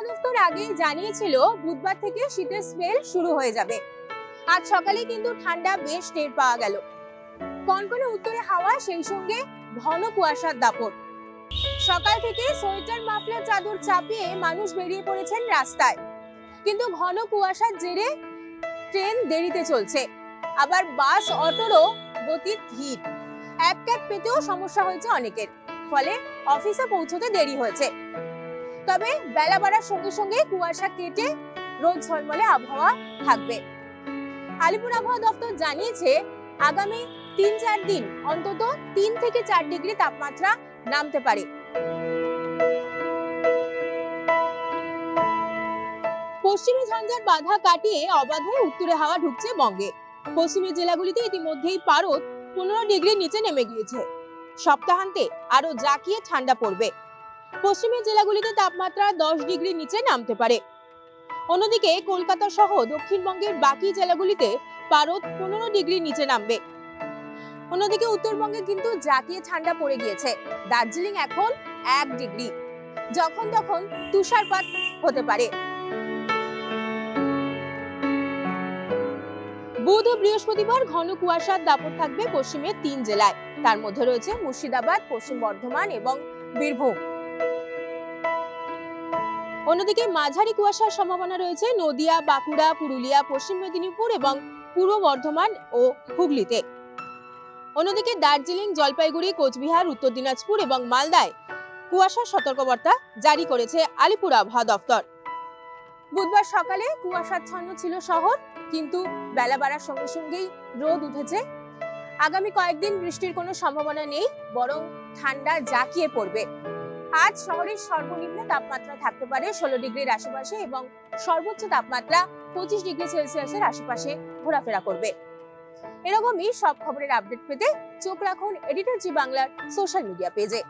আগেই জানিয়েছিল বুধবার থেকে শীতের স্পেল শুরু হয়ে যাবে। আজ সকালে কিন্তু ঠান্ডা বেশ টের পাওয়া গেল। কনকনে উত্তরে হাওয়া, সেই সঙ্গে ঘন কুয়াশার দাপট। সকাল থেকে সোয়েটার মাফলার চাদর চাপিয়ে মানুষ বেরিয়ে পড়েছেন রাস্তায়। কিন্তু ঘন কুয়াশার জেরে ট্রেন দেরিতে চলছে। আবার বাস, অটোরও গতি ধীর। এক ক্যাব পেতেও সমস্যা হয়েছে অনেকের। ফলে অফিসে পৌঁছতে দেরি হয়েছে। তবে বেলা বাড়ার সঙ্গে সঙ্গে কুয়াশা কেটে রোদ ঝলমলে আবহাওয়া থাকবে। আলিপুর আবহাওয়া দপ্তর জানিয়েছে, আগামী তিন চার দিন অন্তত তিন থেকে চার ডিগ্রি তাপমাত্রা নামতে পারে। পশ্চিমী ঝঞ্ঝার বাধা কাটিয়ে অবাধে উত্তরে হাওয়া ঢুকছে বঙ্গে। পশ্চিমের জেলাগুলিতে ইতিমধ্যেই পারদ পনেরো ডিগ্রির নিচে নেমে গিয়েছে। সপ্তাহান্তে আরও জাকিয়ে ঠান্ডা পড়বে। পশ্চিমের জেলাগুলিতে তাপমাত্রা দশ ডিগ্রির নিচে নামতে পারে। অন্যদিকে কলকাতা সহ দক্ষিণবঙ্গের বাকি জেলাগুলিতে পারদ পনেরো ডিগ্রির নিচে নামবে। অন্যদিকে উত্তরবঙ্গে কিন্তু জাকিয়ে ঠান্ডা পড়ে গিয়েছে। দার্জিলিং এখন এক ডিগ্রি। যখন তখন তুষারপাত হতে পারে। বুধ ও বৃহস্পতিবার ঘন কুয়াশার দাপট থাকবে পশ্চিমের তিন জেলায়। তার মধ্যে রয়েছে মুর্শিদাবাদ, পশ্চিম বর্ধমান এবং বীরভূম। অন্যদিকে মাঝারি কুয়াশার সম্ভাবনা রয়েছে নদিয়া, বাঁকুড়া, পুরুলিয়া, পশ্চিম মেদিনীপুর এবং পূর্ব বর্ধমান ও হুগলিতে। অন্যদিকে দার্জিলিং, জলপাইগুড়ি, কোচবিহার, উত্তর দিনাজপুর এবং মালদায় কুয়াশার সতর্কবার্তা জারি করেছে আলিপুর আবহাওয়া দফতর। বুধবার সকালে কুয়াশাচ্ছন্ন ছিল শহর, কিন্তু বেলা বাড়ার সঙ্গে সঙ্গেই রোদ উঠেছে। আগামী কয়েকদিন বৃষ্টির কোনো সম্ভাবনা নেই, বরং ঠান্ডা জাঁকিয়ে পড়বে। আজ শহরের সর্বনিম্ন তাপমাত্রা থাকতে পারে ষোলো ডিগ্রির আশেপাশে এবং সর্বোচ্চ তাপমাত্রা পঁচিশ ডিগ্রি সেলসিয়াসের আশেপাশে ঘোরাফেরা করবে। এরকমই সব খবরের আপডেট পেতে চোখ রাখুন এডিটর জি বাংলার সোশ্যাল মিডিয়া পেজে